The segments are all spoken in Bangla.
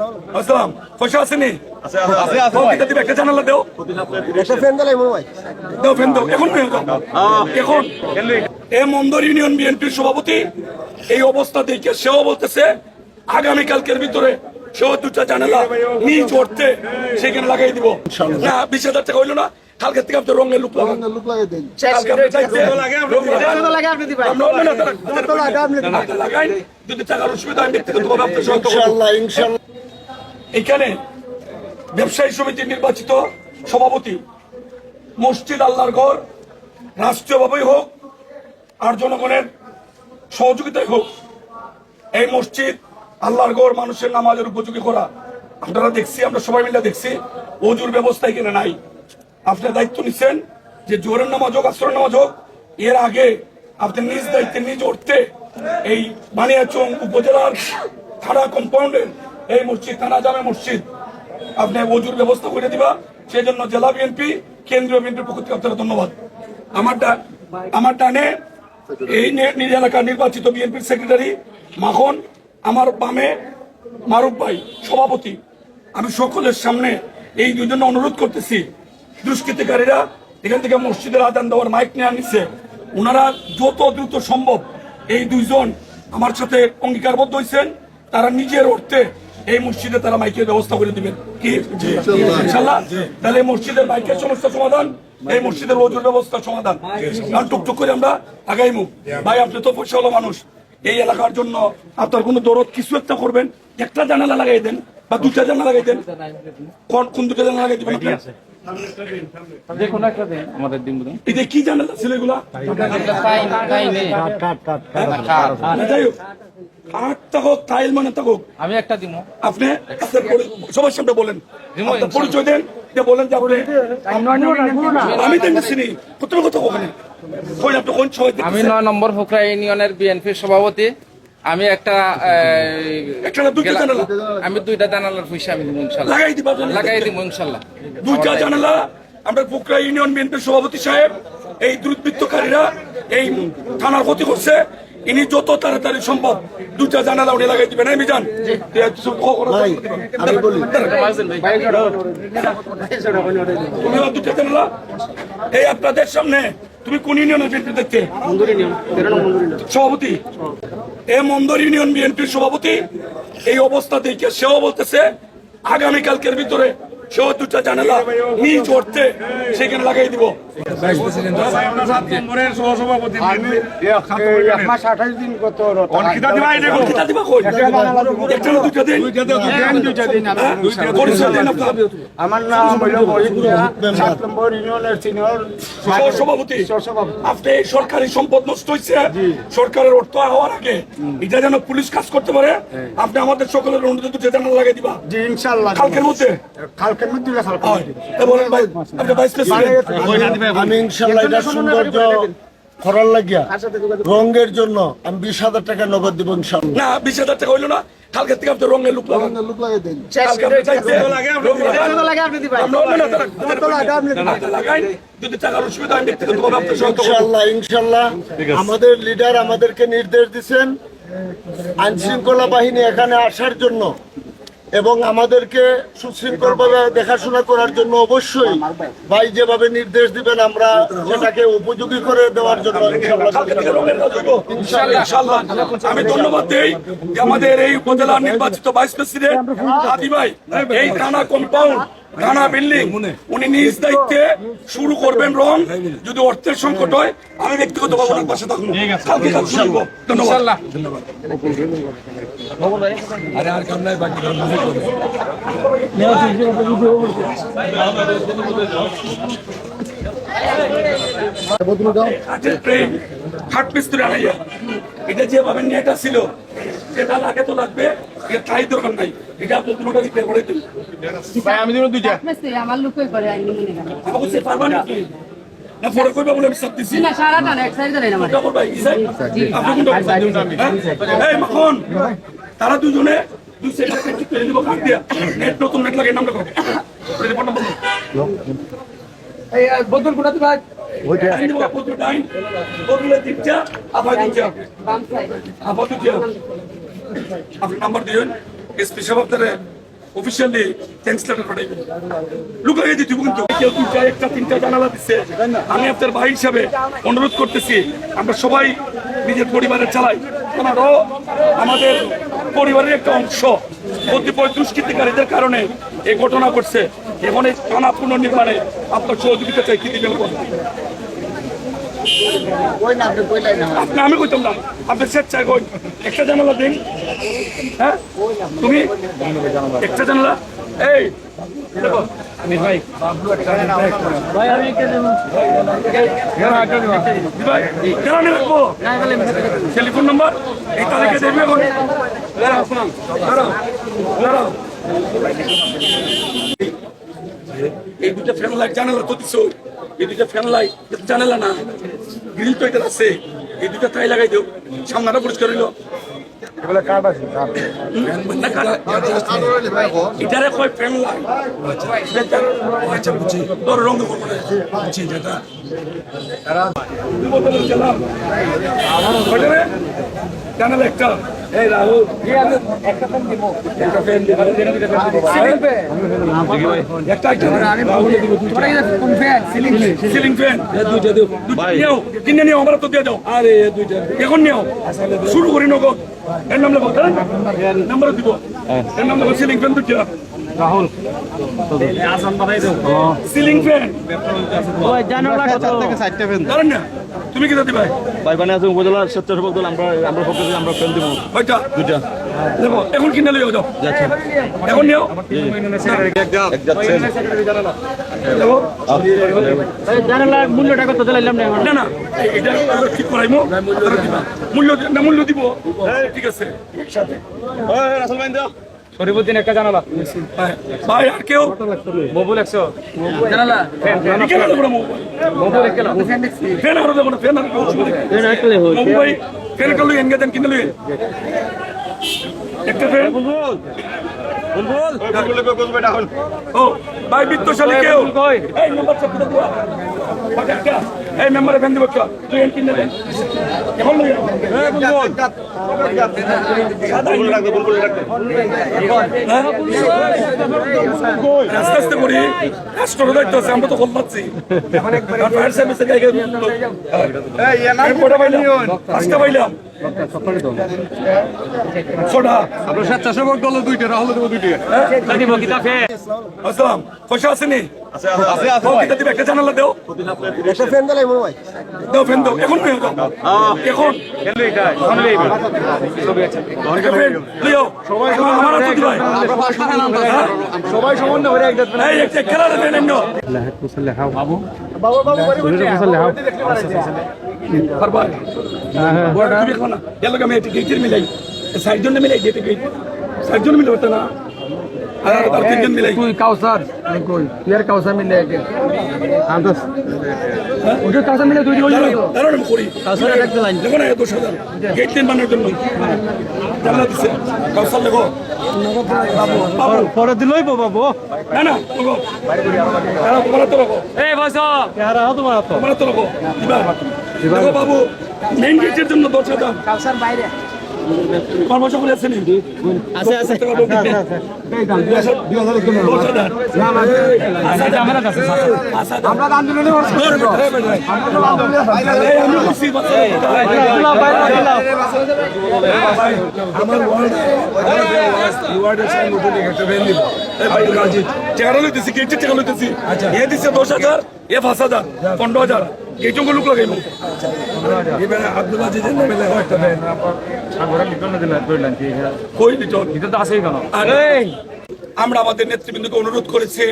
আসসালাম। পয়সা আসেনি একটা জানালা দেও। একটা ফ্যান দিলাই দাও ফেন দাও এখন এখন। এ মন্দর ইউনিয়ন বিএনপির সভাপতি এই অবস্থা দেখে সেও বলতেছে আগামীকালকের ভিতরে সেও দুটা জানালা নিজ অর্থে সেখানে লাগাই দিব। না বিশ হাজার টাকা হইল না কালকে থেকে আপনি রঙের লুক লাগান। লুক লাগিয়ে দেন। কালকে আপনি চাইতে রং লাগান। আমরা অন্য না, তারা- কত লাগে আপনি দিবেন? আপনি যদি টাকার অসুবিধা ব্যক্তিগতভাবে আপনার সহায়তা ইনশাআল্লাহ ইনশাআল্লাহ এখানে ব্যবসায়ী সমিতির নির্বাচিত সভাপতি মসজিদ আল্লাহর ঘর, রাষ্ট্রীয়ভাবেই হোক আর জনগণের সহযোগিতায় হোক, এই মসজিদ আল্লাহর ঘর মানুষের নামাজের উপযোগী করা। আপনারা দেখছি, আমরা সবাই মিলে দেখছি, অজুর ব্যবস্থা এখানে নাই। আপনার দায়িত্ব নিচ্ছেন যে জোরের নামাজ হোক, আসরের নামাজ হোক, এর আগে আপনি নিজ দায়িত্বে, নিজ অর্থে এই বানিয়াচং উপজেলার থানা কম্পাউন্ডের এই মসজিদ থানা জামে মসজিদ। আপনি অজুর ব্যবস্থা করে দিবা সেই জন্য জেলা বিএনপি, কেন্দ্রীয় বিএনপির পক্ষ থেকে আপনারা ধন্যবাদ। আমার ডা- আমার ডানে এই নিজ এলাকার নির্বাচিত বিএনপির সেক্রেটারি মাখন, আমার বামে মারুফ ভাই, সভাপতি। আমি সকলের সামনে এই দুজন্য অনুরোধ করতেছি, দুষ্কৃতিকারীরা এখান থেকে মসজিদের আদান দেওয়ার মাইক নিয়ে আনিছে। ওনারা যত দ্রুত সম্ভব এই দুইজন আমার সাথে অঙ্গীকারবদ্ধ হয়েছেন তারা নিজের অর্থে এই মসজিদে তারা মাইকের ব্যবস্থা করে দিবেন। কি? ইনশাল্লাহ তাহলে এই মসজিদের মাইকের সমস্যা সমাধান এই মসজিদের ওজন ব্যবস্থা সমাধান। কারণ টুকটুক করে আমরা আগাইমু। ভাই আপনি তো পয়সা হলো মানুষ। এই এলাকার জন্য আপনার কোনো দরদ কিছু একটা করবেন? একটা জানালা লাগাই দেন বা দুটা জানালা লাগাই দেন। কোন কোন দুটা জানালা লাগাই দিবেন? একটা দিন আমাদের দিন বুঝুন। এটা কি যাই হোক টাইল মানে আমি একটা দিব। আপনি সবার সামনে বলেন। পরিচয় দেন যে বলেন যে আপনি আমি দেখতেছি নি কত কথা ওখানে আমি নয় নম্বর ফুকরা ইউনিয়নের বিএনপির সভাপতি। আমি একটা একটা না জানালা। আমি দুইটা জানালার পয়সা আমি ইনশাল্লাহ। লাগাই দিবা লাগাই দিব ইনশাল্লাহ। দুইটা জানালা। আমরা পুকরা ইউনিয়ন বিএনপির সভাপতি সাহেব এই দুর্বৃত্তকারীরা এই থানার ক্ষতি করছে। ইনি যত তাড়াতাড়ি সম্ভব দুইটা জানালা উনি লাগাই দিবেন। আমি জান তুমি আমার জানালা? এই আপনাদের সামনে তুমি কোন ইউনিয়নের বিএনপি দেখতে? সভাপতি? এ মন্দর ইউনিয়ন বিএনপির সভাপতি এই অবস্থা দেখে সেও বলতেছে আগামীকালকের ভিতরে সেও দুটা জানালা নিজ অর্থে সেখানে লাগাই দিব? হ্যাঁ? আমার নাম আপনি সরকারি সম্পদ নষ্ট হয়েছে সরকারের অর্থ হওয়ার আগে এটা যেন পুলিশ কাজ করতে পারে আপনি আমাদের সকলের অনুরোধ দুটো জানালা লাগাই দিবা। ইনশাল্লাহ। কালকের মধ্যে। আমি এটা সৌন্দর্য করার লাগিয়া রঙের জন্য আমি বিশ হাজার টাকা নগদ দিব না বিশ হাজার টাকা হইল না। কালকে থেকে আপনি রঙের লুক লাগান। লুক দেন আমাদের লিডার আমাদেরকে নির্দেশ দিচ্ছেন আইন শৃঙ্খলা বাহিনী এখানে আসার জন্য। এবং আমাদেরকে সুশৃঙ্খলভাবে দেখাশোনা করার জন্য অবশ্যই ভাই যেভাবে নির্দেশ দিবেন, আমরা সেটাকে উপযোগী করে দেওয়ার জন্য। আমি ধন্যবাদ দেই আমাদের এই উপজেলা নির্বাচিত ভাইস প্রেসিডেন্ট আদি ভাই, এই থানা কম্পাউন্ড থানা বিল্ডিং। উনি নিজ দায়িত্বে শুরু করবেন রং। যদি অর্থের সংকট হয় আমি ব্যক্তিগত ওনার পাশে থাকব। কালকে কাজ শুরু। ধন্যবাদ। ইনশাল্লাহ। কাঠের ফ্রেম খাট মিস্ত্রি আনাইয়া। এটা যেভাবে নেট ছিল সেটা লাগে তো লাগবে। এটা তাই দরকার নাই। এটা আপনি দুটোটা দিতে করে দিন ভাই আমি দিব দুইটা। মেসে আমার লোকই করে আইনি মনে করেন আমাকে পারবা নাকি না। পরে কইবা বলে আমি সব দিছি। না সারাটা না এক সাইড ধরে না মানে কোনটা করবা এই সাইড। আপনি কোনটা করবেন? এই মাখন তারা দুজনে দুই সাইড থেকে ঠিক করে দিব কাট দিয়া নেট নতুন নেট লাগে নামটা করো। রিপোর্ট নাম্বার এই বদল কোটা দিবা আইন দিব কত টাইম বদলে দিচ্ছা আবার দিচ্ছা বাম সাইড আবার দিচ্ছা আপনি নাম্বার দিবেন এসপি আপনারে অফিসিয়ালি থ্যাঙ্কস লেটার পাঠাইব। লুক দিতে কিন্তু। কেউ দুইটা, একটা, তিনটা জানালা দিচ্ছে আমি আপনার ভাই হিসাবে অনুরোধ করতেছি, আমরা সবাই নিজের পরিবারের চালাই। ওনারও আমাদের পরিবারের একটা অংশ। কতিপয় দুষ্কৃতিকারীদের কারণে এই ঘটনা ঘটছে। এবং এই থানা পুনর্নির্মাণে আপনার সহযোগিতা চাই, কি দিবেন আমি কইতাম না। আপনি স্বেচ্ছায় কই একটা জানালা দিন। হ্যাঁ? তুমি? একটা জানালা। এই ভাই রাখব? Telephone number? এই তারিখে দেবে এখন। দাঁড়াও, দাঁড়াও, দাঁড়াও। এই দুটা ফ্যান লাইট জানালা তো দিছো। এই দুটা ফ্যান লাইট জানালা না। গ্রিল তো এটা আছে। এই দুটা তাই লাগাই দিও। সামনাটা পরিষ্কার হইল। এটারে কয় ফ্যান লাগ আচ্ছা বুঝছি। তোর রঙ করব না বুঝছি যেটা। জানালা একটা। এই রাহুল। একটা ফ্যান দিব। একটা ফ্যান দিব। একটা একটা দিব সিলিং ফ্যান দুইটা দিও। নিও। কিনে নিও আমরা তো দিয়ে দাও। আরে দুইটা এখন নিও। শুরু করি নগদ। এর নাম লেখো। নাম্বার দিব। এর নাম লেখো সিলিং ফ্যান দুইটা। রাহুল। সিলিং ফ্যান ধরেন না? তুমি কি দিতে ভাই? ভাইবানে আছে উপজেলা স্বেচ্ছাসেবক দল আমরা আমরা পক্ষে থেকে আমরা ফ্রেন্ড দিব। ওইটা দুইটা। দেখো এখন কিনে লইও যাও। যাচ্ছে। এখন নিও। মূল্যটা কত দিলাম না না না এটা আমরা ঠিক করাইমো। দিবা। মূল্য না মূল্য দিব। ঠিক আছে। সাথে রাসেল ভাই দাও। শরীফুদ্দিন একটা জানালা। হ্যাঁ। ভাই আর কেউ? ববুল একশো। জানালা। না মোবাইল? ববুল এক কিলো ফ্যান আরও না ফ্যান আর কেউ মোবাইল ফ্যান একটা লই এনগে দেন কিনে লই একটা ফ্যান বুলবুল বুলবুল বুলবুল কই বুলবুল এটা হল ও ভাই বিত্তশালী কেউ? এই নাম্বার চেক করে দাও। বাট একটা এই মেম্বারে ফেন দিব তুই এন কিনে দেন ডাকবে আস্তে আস্তে করি। রাষ্ট্রের দায়িত্ব আছে আমরা তো কল পাচ্ছি ফায়ার সার্ভিসের কটা পাইলাম। আমরা স্বেচ্ছাসেবক দল দুইটা রাহুল দেবো দুইটা আসসালাম পয়সা আসেনি একটা জানালা দেও একটা ফ্যান দিলাই মনে হয় ফ্যান এখন এখন সবাই সমান খেলা বাবু বাবু বসে পারবা তুমি এখন না। এর লগে আমি একটা গেটের মিলাই। সাইড জন মিলাই গেটে গেট সাইড জন মিলাই হতো না। আর আর তিনজন মিলাই। তুই কাউসার। কই? তুই আর কাউসার মিলে একে। আন্দোস ওকে কাউসার মিলে দুই দিন কারণ আমি করি দেখো না দশ গেট তিন বানানোর জন্য। জানলা দিচ্ছে কাউসার লেখো পরে দিলই বাবু। না না তারা তোমার এই বসো। তো দেখো বাবু মেইন গেটের জন্য দশ হাজার বাইরে আছেন আছে টেকাটা লইতেছি গেটের টেকা লইতেছি এ দিচ্ছে দশ হাজার এ পাঁচ হাজার পনেরো হাজার গেটও লোক লাগাইব এবার আব্দুল আজিজের নামে লেখা একটা দেন। সাগরে লিখন দিলা কইলাম কি কই দিত? এটা তো আছেই কেন আর আমরা আমাদের নেতৃবৃন্দকে অনুরোধ করেছি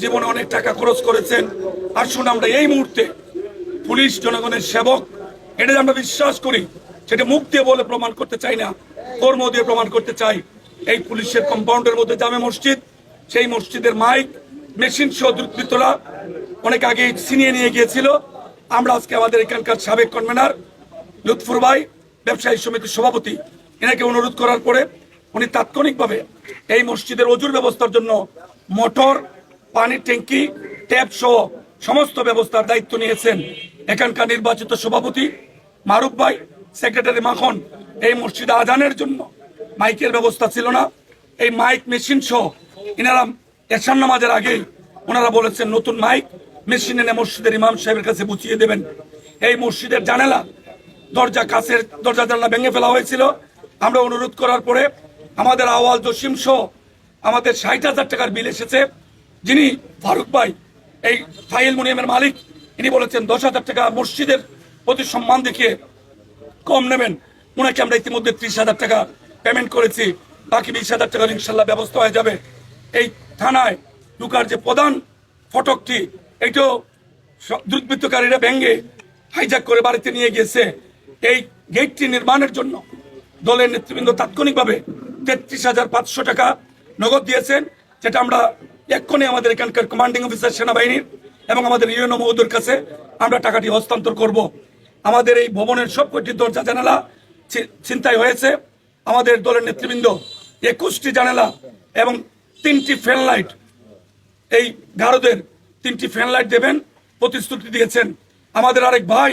জীবনে অনেক টাকা খরচ করেছেন। আসুন আমরা এই মুহূর্তে পুলিশ জনগণের সেবক এটা আমরা বিশ্বাস করি সেটা মুখ দিয়ে বলে প্রমাণ করতে চাই না কর্ম দিয়ে প্রমাণ করতে চাই। এই পুলিশের কম্পাউন্ডের মধ্যে জামে মসজিদ সেই মসজিদের মাইক মেশিন সহ দুর্বৃত্তরা অনেক আগে ছিনিয়ে নিয়ে গিয়েছিল। আমরা আজকে আমাদের এখানকার সাবেক কনভেনার লুৎফুর ভাই, ব্যবসায়ী সমিতির সভাপতি, এনাকে অনুরোধ করার পরে উনি তাৎক্ষণিকভাবে এই মসজিদের অজুর ব্যবস্থার জন্য মোটর পানির ট্যাঙ্কি, ট্যাপ সহ সমস্ত ব্যবস্থার দায়িত্ব নিয়েছেন এখানকার নির্বাচিত সভাপতি মারুফ ভাই সেক্রেটারি মাখন। এই মসজিদে আজানের জন্য মাইকের ব্যবস্থা ছিল না। এই মাইক মেশিন সহ ইনারা এশান নামাজের আগেই ওনারা বলেছেন, নতুন মাইক মেশিন এনে মসজিদের ইমাম সাহেবের কাছে বুঝিয়ে দেবেন। এই মসজিদের জানালা দরজা কাছের দরজা জানলা ভেঙে ফেলা হয়েছিল। আমরা অনুরোধ করার পরে আমাদের আওয়াল জসিম সহ আমাদের ষাট হাজার টাকার বিল এসেছে। যিনি ফারুক ভাই, এই ফাইল মুনিয়ামের মালিক ইনি বলেছেন, দশ হাজার টাকা মসজিদের প্রতি সম্মান দেখিয়ে কম নেবেন। ওনাকে আমরা ইতিমধ্যে ত্রিশ হাজার টাকা পেমেন্ট করেছি। বাকি বিশ হাজার টাকার ইনশাল্লাহ ব্যবস্থা হয়ে যাবে। এই থানায় ঢুকার যে প্রধান ফটকটি স- দুর্বৃত্তকারীরা ভেঙ্গে হাইজাক করে বাড়িতে নিয়ে গিয়েছে। এই গেটটি নির্মাণের জন্য দলের নেতৃবৃন্দ তাৎক্ষণিকভাবে তেত্রিশ হাজার পাঁচশো টাকা নগদ দিয়েছেন, যেটা আমরা এক্ষণে আমাদের এখানকার কমান্ডিং অফিসার সেনাবাহিনীর এবং আমাদের ইউএনও মহোদয়ের কাছে আমরা টাকাটি হস্তান্তর করব। আমাদের এই ভবনের সবকটি দরজা জানালা ছিনতাই হয়েছে। আমাদের দলের নেতৃবৃন্দ একুশটি জানালা এবং তিনটি ফ্যান লাইট এই গারদের তিনটি ফ্যান লাইট দেবেন, প্রতিশ্রুতি দিয়েছেন আমাদের আরেক ভাই,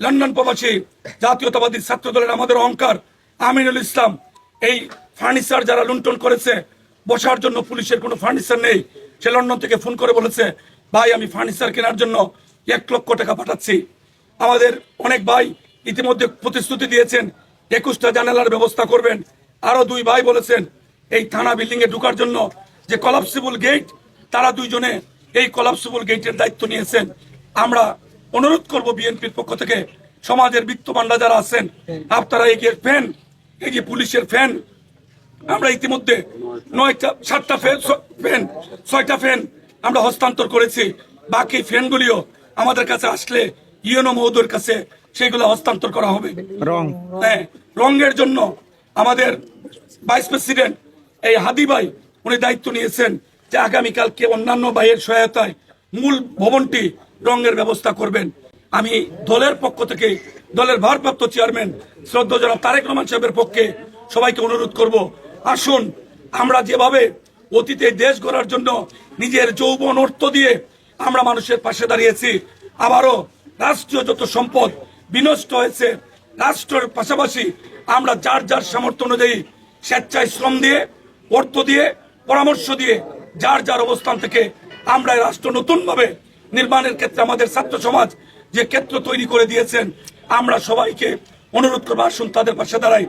লন্ডন প্রবাসী, জাতীয়তাবাদী ছাত্র দলের আমাদের অহংকার, আমিনুল ইসলাম। এই ফার্নিচার যারা লুণ্ঠন করেছে, বসার জন্য পুলিশের কোনো ফার্নিচার নেই। সে লন্ডন থেকে ফোন করে বলেছে, ভাই, আমি ফার্নিচার কেনার জন্য এক লক্ষ টাকা পাঠাচ্ছি। আমাদের অনেক ভাই ইতিমধ্যে প্রতিশ্রুতি দিয়েছেন, একুশটা জানালার ব্যবস্থা করবেন। আরও দুই ভাই বলেছেন, এই থানা বিল্ডিং এ ঢুকার জন্য যে কলাপসিবল গেট তারা দুইজনে এই কলাপসিবল গেটের দায়িত্ব নিয়েছেন। আমরা অনুরোধ করব বিএনপির পক্ষ থেকে সমাজের বিত্তমানরা যারা আছেন আপনারা এগিয়ে ফ্যান এই যে পুলিশের ফ্যান আমরা ইতিমধ্যে নয়টা সাতটা ফ্যান ফ্যান ছয়টা ফ্যান আমরা হস্তান্তর করেছি। বাকি ফ্যানগুলিও আমাদের কাছে আসলে ইউনো মহোদয়ের কাছে সেগুলো হস্তান্তর করা হবে। রং। হ্যাঁ রঙের জন্য আমাদের ভাইস প্রেসিডেন্ট এই হাদি ভাই উনি দায়িত্ব নিয়েছেন। যে আগামীকালকে অন্যান্য ভাইয়ের সহায়তায় মূল ভবনটি রঙের ব্যবস্থা করবেন। আমি দলের পক্ষ থেকে দলের ভারপ্রাপ্ত চেয়ারম্যান শ্রদ্ধা জনাব তারেক রহমান সাহেবের পক্ষে সবাইকে অনুরোধ করব, আসুন আমরা যেভাবে অতীতে দেশ গড়ার জন্য নিজের যৌবন অর্থ দিয়ে আমরা মানুষের পাশে দাঁড়িয়েছি, আবারও রাষ্ট্রীয় যত সম্পদ বিনষ্ট হয়েছে, রাষ্ট্রের পাশাপাশি আমরা যার যার সামর্থ্য অনুযায়ী স্বেচ্ছায় শ্রম দিয়ে, অর্থ দিয়ে, পরামর্শ দিয়ে যার যার অবস্থান থেকে আমরা রাষ্ট্র নতুনভাবে নির্মাণের ক্ষেত্রে আমাদের ছাত্র সমাজ যে ক্ষেত্র তৈরি করে দিয়েছেন, আমরা সবাইকে অনুরোধ করব, আসুন তাদের পাশে দাঁড়াই।